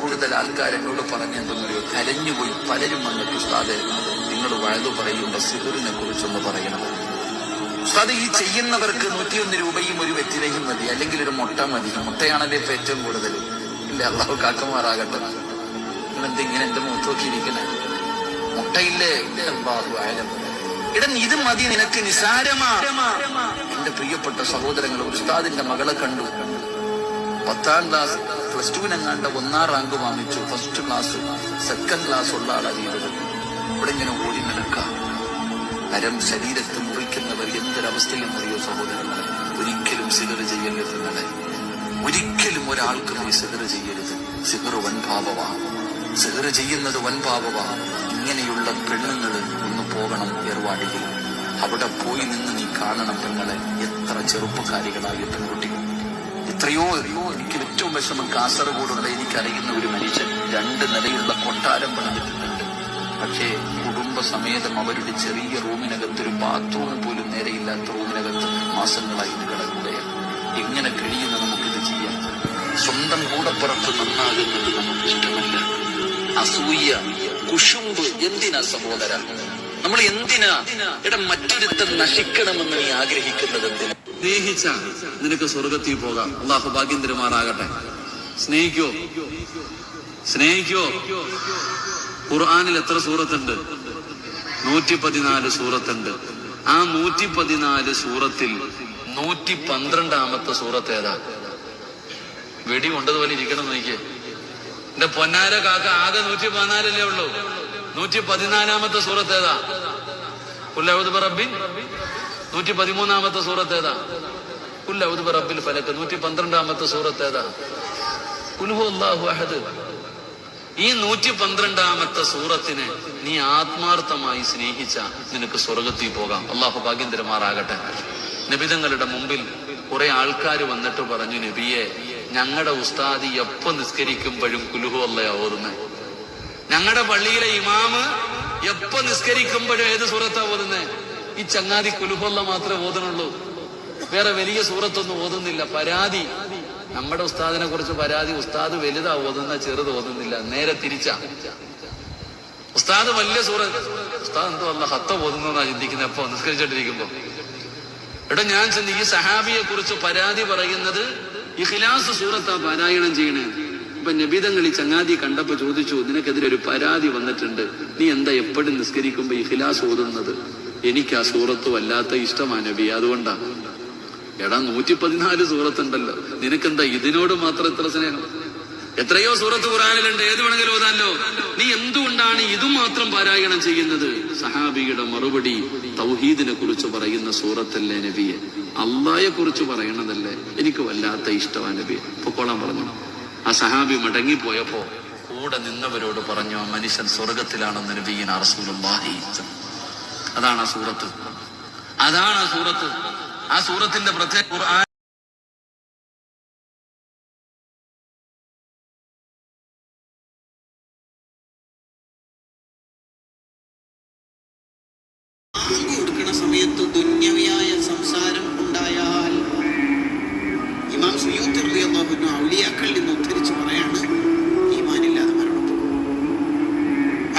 കൂടുതൽ ആൾക്കാർ എന്നോട് പറഞ്ഞെന്തെന്നറിയോ കരഞ്ഞുപോയി. പലരും വന്നിട്ട് ഉസ്താദ് നിങ്ങൾ വഴുതു പറയുന്ന സിഹറിനെ കുറിച്ചൊന്ന് പറയണം. ഉസ്താദ് ഈ ചെയ്യുന്നവർക്ക് നൂറ്റിയൊന്ന് രൂപയും ഒരു വെറ്റിലയും മതി. അല്ലെങ്കിൽ ഒരു മുട്ട മതി. മുട്ടയാണല്ലേ ഇപ്പൊ ഏറ്റവും കൂടുതൽ. ഇല്ല അള്ളാഹു കാക്കമാറാകട്ടെ. നിങ്ങളെന്ത് ഇങ്ങനെ എന്റെ മുഖത്ത് നോക്കിയിരിക്കണേ മുട്ടയില്ലേ? അള്ളാഹു ഇത് മതി നിനക്ക് നിസാരമാ. എന്റെ പ്രിയപ്പെട്ട സഹോദരങ്ങൾ ഉസ്താദിന്റെ മകളെ കണ്ടു. പത്താം ക്ലാസ് പ്ലസ് ടുവിനെങ്ങാണ്ട് ഒന്നാം റാങ്ക് വാങ്ങിച്ചു. ഫസ്റ്റ് ക്ലാസ് സെക്കൻഡ് ക്ലാസ് ഉള്ള ആളറിയത് ഇവിടെ ഇങ്ങനെ ഓടി നടക്കാം. നരം ശരീരത്ത് മുറിക്കുന്നവർ എന്തൊരവസ്ഥയെന്നറിയോ സഹോദരങ്ങളെ? ഒരിക്കലും സിഗർ ചെയ്യരുത് നിങ്ങളെ ഒരിക്കലും ഒരാൾക്ക് പോയി സിഗർ ചെയ്യരുത്. സിഗർ വൻഭാവവാ സിഗർ ചെയ്യുന്നത് വൻഭാവവാ ഇങ്ങനെയുള്ള പെണ്ണുങ്ങൾ ഒന്ന് പോകണം ഏർവാടിയിൽ. അവിടെ പോയി നിന്ന് നീ കാണണം പെങ്ങളെ. എത്ര ചെറുപ്പക്കാരികളായ പെൺകുട്ടികൾ എത്രയോ എത്രയോ എനിക്ക് ഏറ്റവും വിഷമം കാസർഗോഡുള്ള എനിക്കറിയുന്ന ഒരു മനുഷ്യൻ രണ്ട് നിലയുള്ള കൊട്ടാരം പണിതിട്ടുണ്ട്. പക്ഷേ കുടുംബസമേതം അവരുടെ ചെറിയ റൂമിനകത്ത് ഒരു ബാത്റൂം പോലും നേരെയില്ലാത്ത റൂമിനകത്ത് മാസങ്ങളായി കിടക്കുകയാണ്. എങ്ങനെ കഴിയുന്ന നമുക്കിത് ചെയ്യാം? സ്വന്തം കൂടപ്പുറത്ത് നന്നാകുന്നത് നമുക്ക് ഇഷ്ടമല്ല അസൂയ കുഷുമ്പ് എന്തിനാ സഹോദര? നമ്മൾ എന്തിനാ ഇട മറ്റൊരുത്തൻ നശിക്കണമെന്ന് നീ ആഗ്രഹിക്കുന്നത് സ്നേഹിച്ച നിനക്ക് സ്വർഗത്തിൽ പോകാം. അള്ളാഹു ഭാഗ്യം സ്നേഹിക്കോ? സ്നേഹിക്കോ? ഖുർആാനിൽ എത്ര സൂറത്തുണ്ട്? നൂറ്റി പതിനാല് സൂറത്തുണ്ട്. ആ നൂറ്റി പതിനാല് സൂറത്തിൽ നൂറ്റി പന്ത്രണ്ടാമത്തെ സൂറത്ത് ഏതാ? വെടി കൊണ്ടതുപോലെ ഇരിക്കണം നോക്കിയേ. എന്റെ പൊന്നാര കാക്ക ആകെ നൂറ്റി പതിനാലല്ലേ ഉള്ളൂ. നൂറ്റി പതിനാലാമത്തെ സൂറത്ത് ഏതാ? ഉല്ലൗദ് റബ്ബിൻ നൂറ്റി പതിമൂന്നാമത്തെ സൂറത്ത് ഏതാ? ഉല്ലൗദ് റബ്ബിൽ ഫലക്ക് നൂറ്റി പന്ത്രണ്ടാമത്തെ സൂറത്ത് ഏതാ? അല്ലാഹു അഹദ്. ഈ നൂറ്റി പന്ത്രണ്ടാമത്തെ സൂറത്തിനെ നീ ആത്മാർത്ഥമായി സ്നേഹിച്ച നിനക്ക് സ്വർഗത്തിൽ പോകാം. അള്ളാഹു ഭാഗ്യം തിരുമാറാകട്ടെ നബിതങ്ങളുടെ മുമ്പിൽ കുറെ ആൾക്കാർ വന്നിട്ട് പറഞ്ഞു നബിയെ ഞങ്ങളുടെ ഉസ്താദി എപ്പോ നിസ്കരിക്കുമ്പോഴും കുലുഹു അല്ലയാ ഓതുന്നത് ഞങ്ങളുടെ പള്ളിയിലെ ഇമാമ് എപ്പോ നിസ്കരിക്കുമ്പോഴും ഏത് സൂറത്താ ഓതുന്നത് ഈ ചങ്ങാതി കുലുഹൊള്ള മാത്രമേ ഓതണുള്ളൂ വേറെ വലിയ സൂറത്തൊന്നും ഓതുന്നില്ല. പരാതി. നമ്മുടെ ഉസ്താദിനെ കുറിച്ച് പരാതി. ഉസ്താദ് വലുതാ ഓതുന്ന ചെറുത് ഓതുന്നില്ല. നേരെ തിരിച്ചാ. ഉസ്താദ് വലിയ സൂറത്ത് ഉസ്താദ് എന്തോ അല്ല ഹത്ത ഓതുന്നതാ ചിന്തിക്കുന്നത് എപ്പോ നിസ്കരിച്ചോണ്ടിരിക്കുമ്പോ. എടാ ഞാൻ ചിന്തി ഈ സഹാബിയെ കുറിച്ച് പരാതി പറയുന്നത് ഇഖ്ലാസ് സൂറത്താ പാരായണം ചെയ്യണേ. ഇപ്പൊ നബിതങ്ങൾ ഈ ചങ്ങാതി കണ്ടപ്പോ ചോദിച്ചു നിനക്കെതിരെ ഒരു പരാതി വന്നിട്ടുണ്ട്. നീ എന്താ എപ്പോഴും നിസ്കരിക്കുമ്പോ ഇഖ്ലാസ് ഓതുന്നത്? എനിക്ക് ആ സൂറത്ത് വല്ലാത്ത ഇഷ്ടമാ നബി അതുകൊണ്ടാ. എടാ നൂറ്റി പതിനാല് സൂറത്തുണ്ടല്ലോ. നിനക്കെന്താ ഇതിനോട് മാത്രം എത്ര സ്നേഹം? എത്രയോ സൂറത്ത് ഖുറാനിലുണ്ട് ഏത് വേണമെങ്കിലും ഓതാലോ. നീ എന്തുകൊണ്ടാണ് ഇത് മാത്രം പാരായണം ചെയ്യുന്നത്? സഹാബിയുടെ മറുപടി തൗഹീദിനെ കുറിച്ച് പറയുന്ന സൂറത്തല്ലേ നബിയെ? അള്ളായെ കുറിച്ച് പറയണതല്ലേ എനിക്ക് വല്ലാത്ത ഇഷ്ടമാണ് നബിയെ. പൊക്കോളാൻ പറഞ്ഞു. ആ സഹാബി മടങ്ങിപ്പോയപ്പോ കൂടെ നിന്നവരോട് പറഞ്ഞു "ആ മനുഷ്യൻ സ്വർഗത്തിലാണെന്ന് നബീന റസൂലുള്ളാഹി അതാണ് ആ സൂറത്ത്. അതാണ് ആ സൂറത്ത്. ആ സൂറത്തിന്റെ പ്രത്യേക കൊടുക്കുന്ന സമയത്ത് റളിയല്ലാഹു അൻഹു ഔലിയാക്കളിൽ നിന്ന് ഉദ്ധരിച്ച് പറയാണ് ഈമാനില്ലാതെ മരണപ്പെടും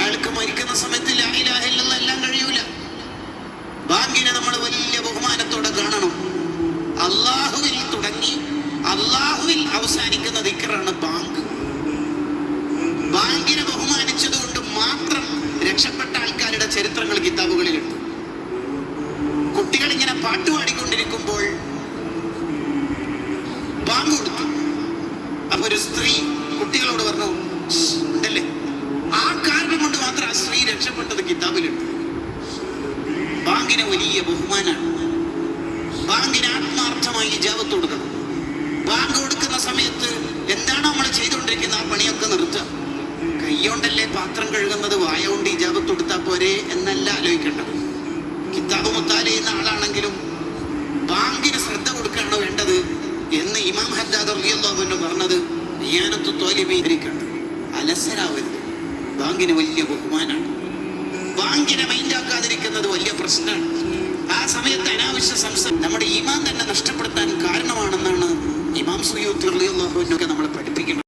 അയാൾക്ക് മരിക്കുന്ന സമയത്ത് ലാ ഇലാഹ ഇല്ലല്ലാഹ് എല്ലാം കഴിയൂല. ബാങ്കിനെ നമ്മൾ വലിയ ബഹുമാനത്തോടെ കാണണം. അള്ളാഹുവിൽ തുടങ്ങി അള്ളാഹുവിൽ അവസാനിക്കുന്ന ദിക്കറാണ് ബാങ്ക്. ബാങ്കിനെ ബഹുമാനിച്ചതുകൊണ്ട് മാത്രം രക്ഷപ്പെട്ട ആൾക്കാരുടെ ചരിത്രങ്ങൾ കിതാബുകളിലുണ്ട്. കുട്ടികൾ ഇങ്ങനെ പാട്ട് ബാങ്കിന് വലിയ ബഹുമാനാണ് ബാങ്കിന് ആത്മാർത്ഥമായി ഇജാബത്ത് കൊടുക്കണം. ബാങ്ക് കൊടുക്കുന്ന സമയത്ത് എന്താണ് നമ്മൾ ചെയ്തുകൊണ്ടിരിക്കുന്ന ആ പണിയൊക്കെ നിർത്തുക. കൈയോണ്ടല്ലേ പാത്രം കഴുകുന്നത് വായ കൊണ്ട് ഇജാബത്ത് കൊടുത്താൽ പോരെ എന്നല്ല ആലോചിക്കേണ്ടത്. കിതാബ് മുത്താല ചെയ്യുന്ന ആളാണെങ്കിലും ബാങ്കിന് ശ്രദ്ധ കൊടുക്കുകയാണ് വേണ്ടത് എന്ന് ഇമാം ഹദ്ദാദ് റളിയല്ലാഹു പറഞ്ഞത് നിയാനത്ത് തോലിമീകരിക്കണം അലസരാവരുത്. ബാങ്കിന് വലിയ ബഹുമാനാണ്. ബാങ്കിനെ മൈൻഡാക്കാതിരിക്കുന്നത് വലിയ പ്രശ്നമാണ്. ആ സമയത്ത് അനാവശ്യ സംസാരം നമ്മുടെ ഈമാൻ തന്നെ നഷ്ടപ്പെടുത്താൻ കാരണമാണെന്നാണ് ഇമാം സുയൂത്തി നമ്മളെ പഠിപ്പിക്കുന്നത്.